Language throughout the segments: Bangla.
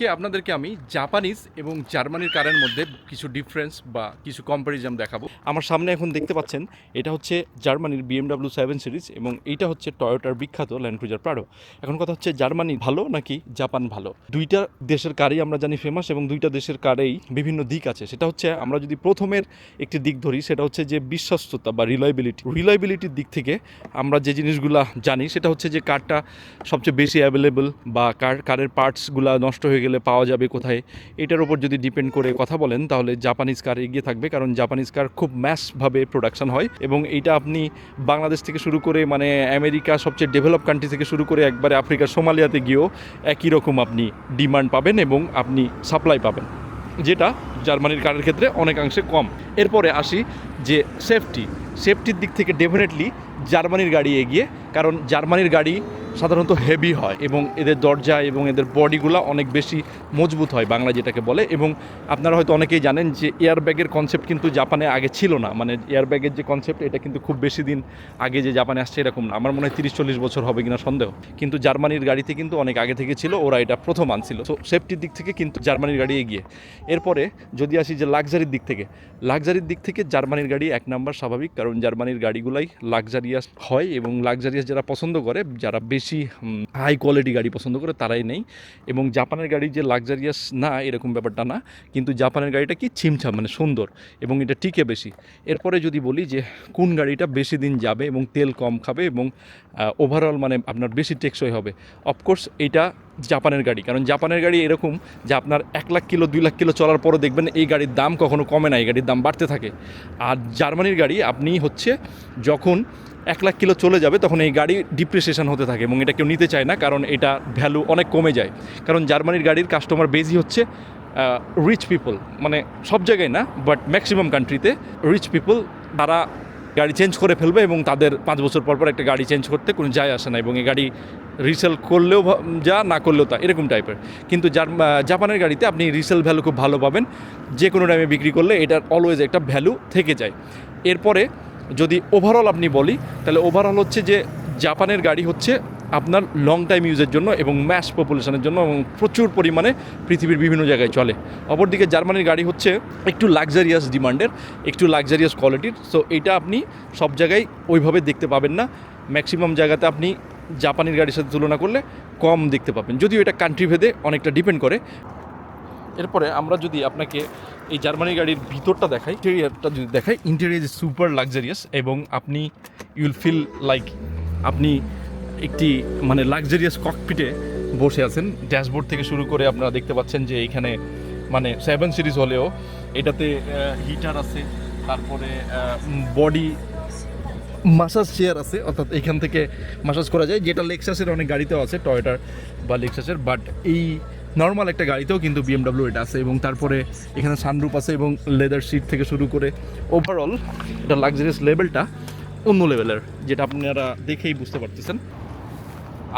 আজকে আপনাদেরকে আমি জাপানিজ এবং জার্মানির কারের মধ্যে কিছু ডিফারেন্স বা কিছু কম্প্যারিজম দেখাবো। আমার সামনে এখন দেখতে পাচ্ছেন, এটা হচ্ছে জার্মানির বিএমডাব্লিউ সেভেন সিরিজ এবং এইটা হচ্ছে টয়োটার বিখ্যাত ল্যান্ড ক্রুজার প্রাডো এখন কথা হচ্ছে জার্মানি ভালো নাকি জাপান ভালো? দুইটা দেশের কারই আমরা জানি ফেমাস এবং দুইটা দেশের কারেই বিভিন্ন দিক আছে। সেটা হচ্ছে আমরা যদি প্রথমের একটি দিক ধরি, সেটা হচ্ছে যে বিশ্বস্ততা বা রিলায়েবিলিটি রিলায়েবিলিটির দিক থেকে আমরা যে জিনিসগুলা জানি, সেটা হচ্ছে যে কারটা সবচেয়ে বেশি অ্যাভেলেবল বা কার, কারের পার্টসগুলো নষ্ট হয়ে গেলে পাওয়া যাবে কোথায়? এটার উপর যদি ডিপেন্ড করে কথা বলেন, তাহলে জাপানিজ কার এগিয়ে থাকবে, কারণ জাপানিজ কার খুব ম্যাসভাবে প্রোডাকশন হয় এবং এইটা আপনি বাংলাদেশ থেকে শুরু করে মানে আমেরিকা সবচেয়ে ডেভেলপ কান্ট্রি থেকে শুরু করে একবারে আফ্রিকার সোমালিয়াতে গিয়েও একই রকম আপনি ডিমান্ড পাবেন এবং আপনি সাপ্লাই পাবেন, যেটা জার্মানির কারের ক্ষেত্রে অনেকাংশে কম। এরপরে আসি যে সেফটি সেফটির দিক থেকে ডেফিনেটলি জার্মানির গাড়ি এগিয়ে, কারণ জার্মানির গাড়ি সাধারণত হেভি হয় এবং এদের দরজা এবং এদের বডিগুলো অনেক বেশি মজবুত হয় বাংলা যেটাকে বলে এবং আপনারা হয়তো অনেকেই জানেন যে এয়ারব্যাগের কনসেপ্ট কিন্তু জাপানে আগে ছিল না। মানে এয়ারব্যাগের যে কনসেপ্ট এটা কিন্তু খুব বেশি দিন আগে যে জাপানে আসছে এরকম না। আমার মনে হয় তিরিশ চল্লিশ বছর হবে কিনা সন্দেহ। কিন্তু জার্মানির গাড়িতে কিন্তু অনেক আগে থেকে ছিল, ওরা এটা প্রথম আনছিল। তো সেফটির দিক থেকে কিন্তু জার্মানির গাড়ি এগিয়ে। এরপরে যদি আসি যে লাক্সারির দিক থেকে লাক্সারির দিক থেকে জার্মানির গাড়ি এক নাম্বার স্বাভাবিক, কারণ জার্মানির গাড়িগুলাই লাক্সারিয়াস হয় এবং লাক্সারিয়াস যারা পছন্দ করে, যারা বেশি হাই কোয়ালিটি গাড়ি পছন্দ করে তারাই নেই। এবং জাপানের গাড়ি যে লাক্সারিয়াস না, এরকম ব্যাপারটা না, কিন্তু জাপানের গাড়িটা কি ছিমছাম মানে সুন্দর এবং এটা টিকে বেশি। এরপরে যদি বলি যে কোন গাড়িটা বেশি দিন যাবে এবং তেল কম খাবে এবং ওভারঅল মানে আপনার বেশি টেকসই হবে অফকোর্স এটা জাপানের গাড়ি। কারণ জাপানের গাড়ি এরকম যে আপনার এক লাখ কিলো, দুই লাখ কিলো চলার পরও দেখবেন এই গাড়ির দাম কখনো কমে না, এই গাড়ির দাম বাড়তে থাকে। আর জার্মানির গাড়ি আপনি হচ্ছে যখন এক লাখ কিলো চলে যাবে, তখন এই গাড়ি ডিপ্রিসিয়েশন হতে থাকে এবং এটা কেউ নিতে চায় না, কারণ এটা ভ্যালু অনেক কমে যায়। কারণ জার্মানির গাড়ির কাস্টমার বেজই হচ্ছে রিচ পিপল মানে সব জায়গায় না বাট ম্যাক্সিমাম কান্ট্রিতে রিচ পিপল তারা গাড়ি চেঞ্জ করে ফেলবে এবং তাদের পাঁচ বছর পর পর একটা গাড়ি চেঞ্জ করতে কোনো যায় আসে না এবং এই গাড়ি রিসেল করলেও যা, না করলেও তা, এরকম টাইপের কিন্তু জাপানের গাড়িতে আপনি রিসেল ভ্যালু খুব ভালো পাবেন, যে কোনো টাইমে বিক্রি করলে এটার অলওয়েজ একটা ভ্যালু থেকে যায়। এরপরে যদি ওভারঅল আপনি বলি, তাহলে ওভারঅল হচ্ছে যে জাপানের গাড়ি হচ্ছে আপনার লং টাইম ইউজের জন্য এবং ম্যাস পপুলেশনের জন্য এবং প্রচুর পরিমাণে পৃথিবীর বিভিন্ন জায়গায় চলে। অপরদিকে জার্মানির গাড়ি হচ্ছে একটু লাক্সারিয়াস ডিমান্ডের একটু লাক্সারিয়াস কোয়ালিটির সো এটা আপনি সব জায়গায় ওইভাবে দেখতে পাবেন না। ম্যাক্সিমাম জায়গাতে আপনি জাপানির গাড়ির সাথে তুলনা করলে কম দেখতে পাবেন। যদিও এটা কান্ট্রি ভেদে অনেকটা ডিপেন্ড করে। এরপরে আমরা যদি আপনাকে এই জার্মানি গাড়ির ভিতরটা দেখাই ইন্টেরিয়ারটা যদি দেখাই ইন্টেরিয়ার ইজ সুপার লাক্সারিয়াস এবং আপনি ইউল ফিল লাইক আপনি একটি মানে লাক্সারিয়াস ককপিটে বসে আছেন। ড্যাশবোর্ড থেকে শুরু করে আপনারা দেখতে পাচ্ছেন যে এইখানে মানে সেভেন সিরিজ হলেও এটাতে হিটার আছে, তারপরে বডি মাসাজ চেয়ার আছে, অর্থাৎ এখান থেকে মাসাজ করা যায়, যেটা লেক্সাসের অনেক গাড়িতেও আছে টয়োটার বা লেক্সাসের বাট এই নর্মাল একটা গাড়িতেও কিন্তু বিএমডাব্লিউ এটা আছে এবং তারপরে এখানে সানরুপ আছে এবং লেদার সিট থেকে শুরু করে ওভারঅল এটা লাক্সারিয়াস লেভেলটা অন্য লেভেলের যেটা আপনারা দেখেই বুঝতে পারতেছেন।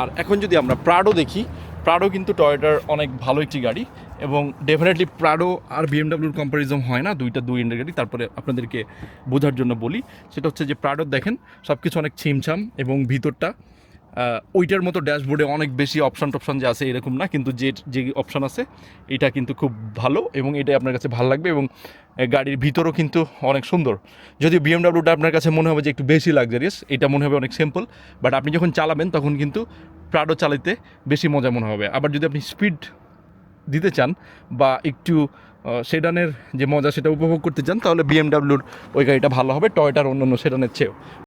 আর এখন যদি আমরা প্রাডো দেখি প্রাডো কিন্তু টয়োটার অনেক ভালো একটি গাড়ি এবং ডেফিনেটলি প্রাডো আর বিএমডাব্লিউর কম্পারিজম হয় না, দুইটা দুই এন্ডের গাড়ি। তারপরে আপনাদেরকে বোঝার জন্য বলি, সেটা হচ্ছে যে প্রাডো দেখেন সব কিছু অনেক ছিমছাম এবং ভিতরটা ওইটার মতো ড্যাশবোর্ডে অনেক বেশি অপশন টপশান যে আছে এরকম না, কিন্তু যে যে অপশান আছে, এটা কিন্তু খুব ভালো এবং এটাই আপনার কাছে ভালো লাগবে এবং গাড়ির ভিতরও কিন্তু অনেক সুন্দর। যদিও বিএমডাব্লিউটা আপনার কাছে মনে হবে যে একটু বেশি লাক্সারিয়াস এটা মনে হবে অনেক সিম্পল বাট আপনি যখন চালাবেন তখন কিন্তু প্রাডো চালাতে বেশি মজা মনে হবে। আবার যদি আপনি স্পিড দিতে চান বা একটু সেডানের যে মজা সেটা উপভোগ করতে চান, তাহলে বিএমডাব্লিউর ওই গাড়িটা ভালো হবে টয়টার অন্য অন্য সেডানের চেয়েও।